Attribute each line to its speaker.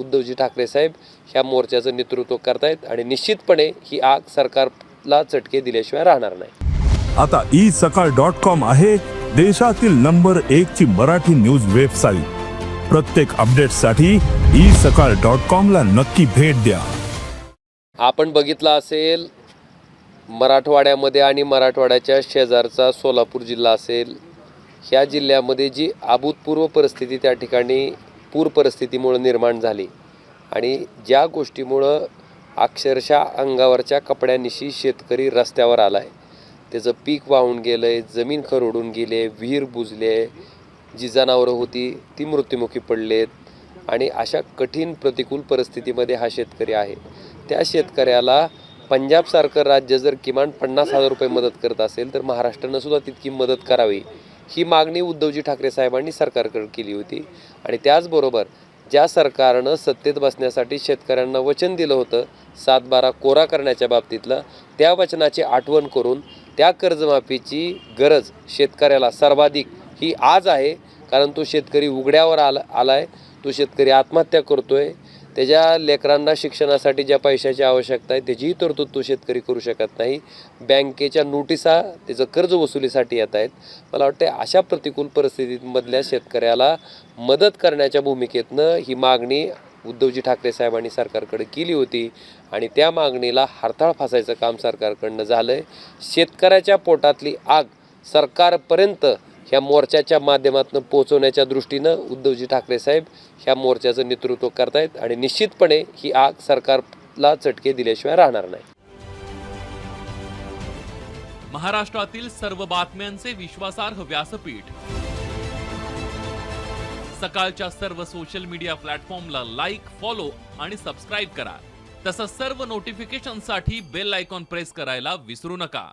Speaker 1: उद्धवजी ठाकरे साहेब ह्या मोर्चाचं नेतृत्व करतायत आणि निश्चितपणे ही आग सरकारला चटके दिल्याशिवाय राहणार नाही.
Speaker 2: आता ई सकाळ डॉट कॉम आहे देशातील नंबर एक ची मराठी न्यूज वेबसाईट प्रत्येक अपडेटसाठी ई सकाळ डॉट कॉम ला नक्की भेट द्या.
Speaker 1: आपण बघितलं असेल मराठवाड्यामध्ये आणि मराठवाड्याच्या शेजारचा सोलापूर जिल्हा असेल ह्या जिल्ह्यामध्ये जी अभूतपूर्व परिस्थिती त्या ठिकाणी पूर परिस्थितीमुळं निर्माण झाली. आणि ज्या गोष्टीमुळं अक्षरशः अंगावरच्या कपड्यानिशी शेतकरी रस्त्यावर आला आहे त्याचं पीक वाहून गेलं आहे जमीन खरडून गेले विहीर बुजले जी जनावरं होती ती मृत्युमुखी पडलेत. आणि अशा कठीण प्रतिकूल परिस्थितीमध्ये हा शेतकरी आहे. त्या शेतकऱ्याला पंजाबसारखं राज्य जर किमान पन्नास हजार रुपये मदत करत असेल तर महाराष्ट्रानं सुद्धा तितकी मदत करावी. ही मागणी उद्धवजी ठाकरे साहेबांनी सरकारकडे केली होती. आणि त्याचबरोबर ज्या सरकारनं सत्तेत बसण्यासाठी शेतकऱ्यांना वचन दिलं होतं सात बारा कोरा करण्याच्या बाबतीतलं त्या वचनाची आठवण करून त्या कर्जमाफीची गरज शेतकऱ्याला सर्वाधिक ही आज आहे. कारण तो शेतकरी उघड्यावर आला आला आहे तो शेतकरी आत्महत्या करतोय त्याच्या लेकरांना शिक्षणासाठी ज्या पैशाची आवश्यकता आहे त्याचीही तरतूद तो शेतकरी करू शकत नाही. बँकेच्या नोटिसा त्याचं कर्ज वसुलीसाठी येत आहेत. मला वाटतं अशा प्रतिकूल परिस्थितीमधल्या शेतकऱ्याला मदत करण्याच्या भूमिकेतनं ही मागणी उद्धवजी ठाकरे साहेबांनी सरकारकडे केली होती आणि त्या मागणीला हरताळ फासायचं काम सरकारकडनं झालं आहे शेतकऱ्याच्या पोटातली आग सरकारपर्यंत ह्या मोर्चाच्या माध्यमातून पोहोचवण्याच्या दृष्टीनं उद्धवजी ठाकरे साहेब ह्या मोर्चाचं नेतृत्व करतायत आणि निश्चितपणे ही आग सरकारला चटके दिल्याशिवाय राहणार नाही.
Speaker 3: महाराष्ट्रातील सर्व बातम्यांचे विश्वासार्ह व्यासपीठ. सकाळच्या सर्व सोशल मीडिया प्लॅटफॉर्मला लाईक फॉलो आणि सबस्क्राईब करा. तसंच सर्व नोटिफिकेशनसाठी बेल आयकॉन प्रेस करायला विसरू नका.